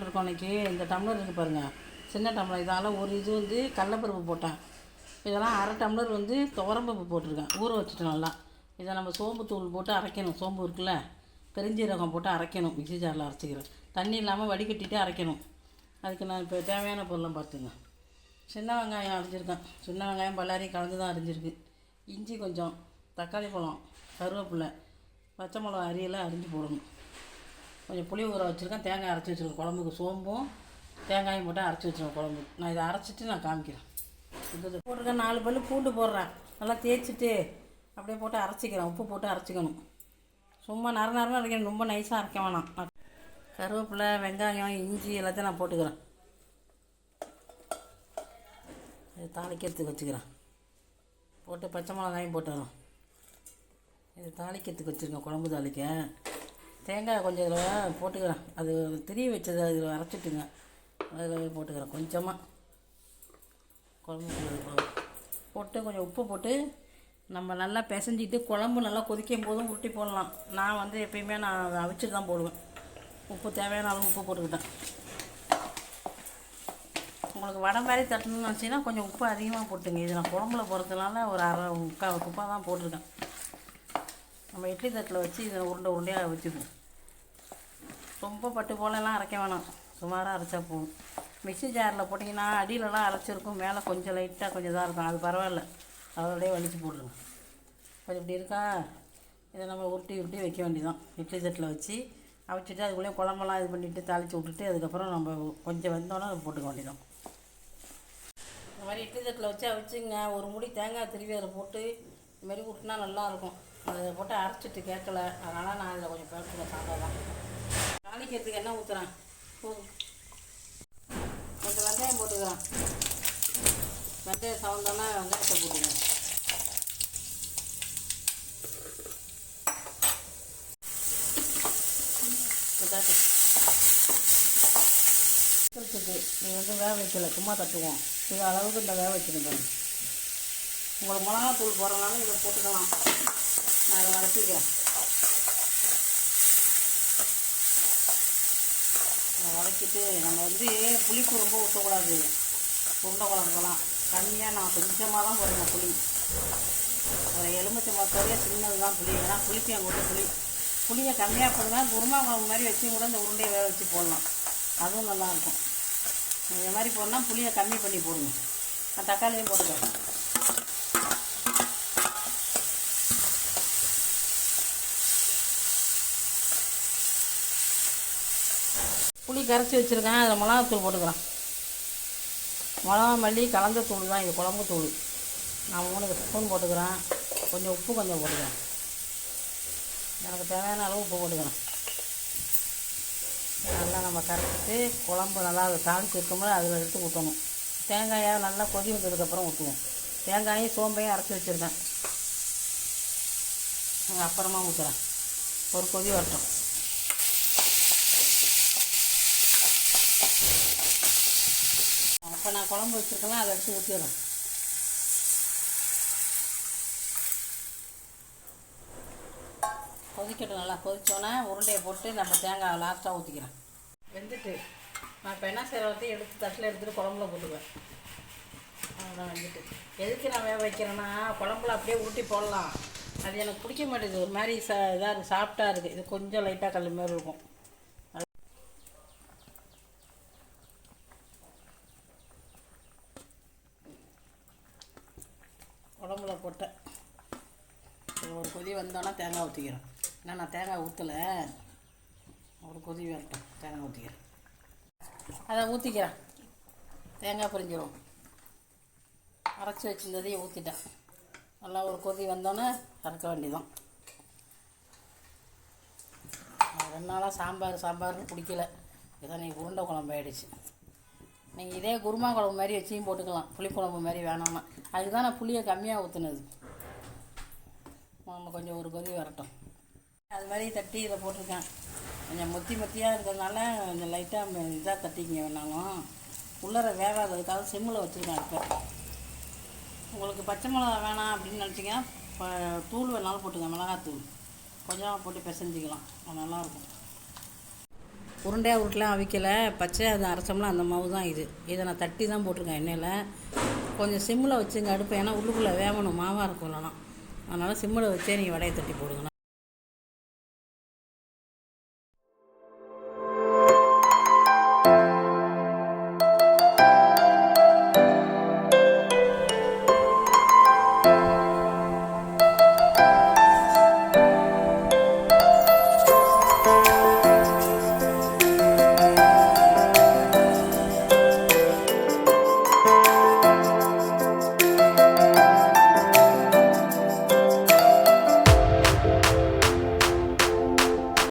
பானைக்கு இந்த டம்ளர் இருக்குது பாருங்கள் சின்ன டம்ளர். இதால் ஒரு இது வந்து கடலப்பருப்பு போட்டேன். இதெல்லாம் அரை டம்ளர் வந்து துவரம்பருப்பு போட்டிருக்கேன். ஊற வச்சுட்டு நல்லா. இதை நம்ம சோம்பு தூள் போட்டு அரைக்கணும். சோம்பு இருக்குல்ல? பெருஞ்சீரகம் போட்டு அரைக்கணும். மிக்சி ஜாரில் அரைச்சிக்கிறேன். தண்ணி இல்லாமல் வடிகட்டிட்டு அரைக்கணும். அதுக்கு நான் இப்போ தேவையான பொருளை பார்த்துங்க. சின்ன வெங்காயம் அரைஞ்சிருக்கேன். சின்ன வெங்காயம் பல்லாரி கலந்து தான் அரைஞ்சிருக்கு. இஞ்சி கொஞ்சம் தக்காளி பழம் கருவேப்பிலை பச்சை மிளகா அரியெல்லாம் அரிஞ்சு போடணும். கொஞ்சம் புளி ஊற வச்சுருக்கேன். தேங்காய் அரைச்சி வச்சுருக்கேன். குழம்புக்கு சோம்பும் தேங்காயும் போட்டு அரைச்சி வச்சுருக்கேன் குழம்பு. நான் இதை அரைச்சிட்டு நான் காமிக்கிறேன். இது போட்டிருக்கேன். நாலு பல்லு பூண்டு போடுறேன். நல்லா தேய்ச்சிட்டு அப்படியே போட்டு அரைச்சிக்கிறேன். உப்பு போட்டு அரைச்சிக்கணும். சும்மா நர நரம் அரைக்கணும். ரொம்ப நைஸாக அரைக்க வேணாம். கருவேப்பிலை வெங்காயம் இஞ்சி எல்லாத்தையும் நான் போட்டுக்கிறேன். இது தாளிக்கிறதுக்கு வச்சுக்கிறேன். போட்டு பச்சை மிளகாயும் போட்டுறோம் இது தாளிக்கிறதுக்கு வச்சுருக்கேன். குழம்பு தாளிக்க. தேங்காய் கொஞ்சம் இதில் போட்டுக்கிறேன். அது திரிய வச்சதை அதில் அரைச்சிட்டுங்க. அதில் போட்டுக்கிறேன் கொஞ்சமாக குழம்பு போட்டு கொஞ்சம் உப்பு போட்டு நம்ம நல்லா பிசைஞ்சிட்டு குழம்பு நல்லா கொதிக்கும் போதும் உருட்டி போடலாம். நான் வந்து எப்பயுமே நான் அதை அவிச்சிட்டு தான் போடுவேன். உப்பு தேவையான அளவு உப்பு போட்டுக்கிட்டேன். உங்களுக்கு வடை மாதிரி தட்டணும்னு நினச்சிங்கன்னா கொஞ்சம் உப்பு அதிகமாக போட்டுங்க. இது நான் குழம்புல போடுறதுனால ஒரு அரை முக்கால் உப்பாக தான் போட்டிருக்கேன். நம்ம இட்லி தட்டில் வச்சு இதை உருண்டை உருண்டையாக வச்சுக்கணும். ரொம்ப பட்டு போலலாம் அரைக்க வேணாம். சுமாராக அரைச்சா போகும் மிக்சி ஜாரில் போட்டிங்கன்னா அடியிலலாம் அரைச்சிருக்கும் மேலே கொஞ்சம் லைட்டாக கொஞ்சம் இதாக இருக்கும். அது பரவாயில்ல. அதோடய வலிச்சு போட்டுருங்க கொஞ்சம் இப்படி இருக்கா? இதை நம்ம உருட்டி உருட்டி வைக்க வேண்டியதான் இட்லி தட்டில் வச்சு அவிச்சிட்டு அதுக்குள்ளேயே குழம்பெல்லாம் இது பண்ணிவிட்டு தாளித்து விட்டுட்டு அதுக்கப்புறம் நம்ம கொஞ்சம் வெந்தோன்னே அதை போட்டுக்க வேண்டியதான் இந்த மாதிரி இட்லி தட்டில் வச்சு அவிச்சுங்க. ஒரு முடி தேங்காய் திருவி அதில் போட்டு இதுமாதிரி விட்டுனா நல்லாயிருக்கும் அதை போட்டு அரைச்சிட்டு கேட்கல. அதனால் நான் இதில் கொஞ்சம் பேசுகிறேன் சாப்பிடலாம் தாளிக்கிறதுக்கு என்ன ஊற்றுறேன் கொஞ்சம் வெங்காயம் போட்டுக்கிறேன். வெங்காயம் சவந்தோன்னா வெங்காயத்தை போட்டுக்கிறேன் இதாட்டு. இருக்குது நீ வந்து வேக வைக்கல சும்மா தட்டுவோம். இது அளவுக்கு இந்த வேக வச்சுருக்கேன் உங்களுக்கு மிளகாத்தூள் போடுறதுனால இதை போட்டுக்கலாம். வதக்கிக்கிறேன் வதக்கிட்டு நம்ம வந்து புளிப்பு ரொம்ப ஊற்றக்கூடாது உருண்டை குழம்புலாம் கம்மியாக நான் கொஞ்சமாக தான் போடுறேன் புளி. ஒரு எலுமிச்சை மரத்தோடய சின்னது தான் புளி. ஏன்னா புளிக்கு எங்கள் புளி. புளியை கம்மியாக போடுங்க குருமா குழம்பு மாதிரி வச்சு கூட இந்த உருண்டையை வேக வச்சு போடலாம். அதுவும் நல்லாயிருக்கும் இந்த மாதிரி போடலாம் புளியை கம்மி பண்ணி போடுங்க. நான் தக்காளியும் போட்டுக்கிறேன். புளி கரைச்சி வச்சுருக்கேன். அதில் மிளகாத்தூள் போட்டுக்கிறேன். மிளகா மல்லி கலந்த தூள் தான் இது குழம்பு தூள். நான் மூணு ஸ்பூன் போட்டுக்கிறேன். கொஞ்சம் உப்பு கொஞ்சம் போட்டுக்கிறேன். எனக்கு தேவையான அளவு உப்பு போட்டுக்கிறேன். நல்லா நம்ம கரைச்சிட்டு குழம்பு நல்லா அதை தாளித்து இருக்கும்போது அதில் எடுத்து ஊற்றணும் தேங்காயை நல்லா கொதி வந்ததுக்கப்புறம் ஊற்றுவோம் தேங்காயும் சோம்பையும் அரைச்சி வச்சுருக்கேன். அப்புறமா ஊற்றுறேன் ஒரு கொதி வரட்டும். நான் குழம்பு வச்சுருக்கேன் அதை எடுத்து ஊற்றிடுறேன் கொதிக்கட்டும் நல்லா கொதித்தோன்னே உருண்டையை போட்டு நம்ம தேங்காய் லாஸ்ட்டாக ஊற்றிக்கிறேன் வெந்துட்டு நான் இப்போ என்ன செய்கிறத்தையும் எடுத்து தட்டில் எடுத்துகிட்டு குழம்புல போட்டுக்குவேன். அவ்வளோதான் வெந்துட்டு. எதுக்கு நான் வேக வைக்கிறேன்னா குழம்புல அப்படியே ஊட்டி போடலாம். அது எனக்கு பிடிக்க மாட்டேங்குது. ஒரு மாதிரி ச இதாக இருக்குது சாஃப்டாக இருக்குது இது கொஞ்சம் லைட்டாக கல் மாதிரி இருக்கும். தேங்காய் போட்டேன். ஒரு கொதி வந்தோன்னா தேங்காய் ஊற்றிக்கிறேன் ஏன்னா நான் தேங்காய் ஊற்றலை ஒரு கொதி வரட்டும் தேங்காய் ஊற்றிக்கிறேன் அதை ஊற்றிக்கிறேன் தேங்காய் பிரிஞ்சிடும் அரைச்சி வச்சிருந்ததையும் ஊற்றிட்டேன் நல்லா ஒரு கொதி வந்தோன்னே அரைக்க வேண்டியதான் ரெண்டு நாளாக சாம்பார் சாம்பார்னு பிடிக்கல. இதான் நீங்கள் உருண்டை குழம்பு ஆயிடுச்சு. நீங்கள் இதே குருமா குழம்பு மாதிரி வச்சியும் போட்டுக்கலாம். புளிக்குழம்பு மாதிரி வேணாம்னா. அதுக்கு தான் நான் புளியை கம்மியாக ஊற்றுனது நம்ம கொஞ்சம் ஒரு கொதி வரட்டும். அது மாதிரி தட்டி இதை போட்டிருக்கேன். கொஞ்சம் மொத்தி மொத்தியாக இருக்கிறதுனால கொஞ்சம் லைட்டாக இதாக தட்டிக்கிங்க வேணாலும். உள்ளர வேகாததுக்காக சிம்மில் வச்சுருக்கேன் இப்போ உங்களுக்கு பச்சை மிளகா வேணாம் அப்படின்னு நினச்சிங்கன்னா இப்போ தூள் வேணாலும் போட்டுங்க மிளகாத்தூள். கொஞ்சமாக போட்டு பிசைஞ்சிக்கலாம். அது நல்லாயிருக்கும். உருண்டையாக உருட்டெலாம் அவிக்கலை. பச்சை அது அரைச்சோம்னா அந்த மாவு தான் இது. இதை நான் தட்டி தான் போட்டிருக்கேன் எண்ணெயில். கொஞ்சம் சிம்மில் வச்சுங்க அடுப்பு ஏன்னா உள்ளுக்குள்ளே வேகணும் மாவாக இருக்கும் இல்லைனா அதனால் சிம்மில் வச்சே நீங்கள் வடையை தட்டி போடுங்க.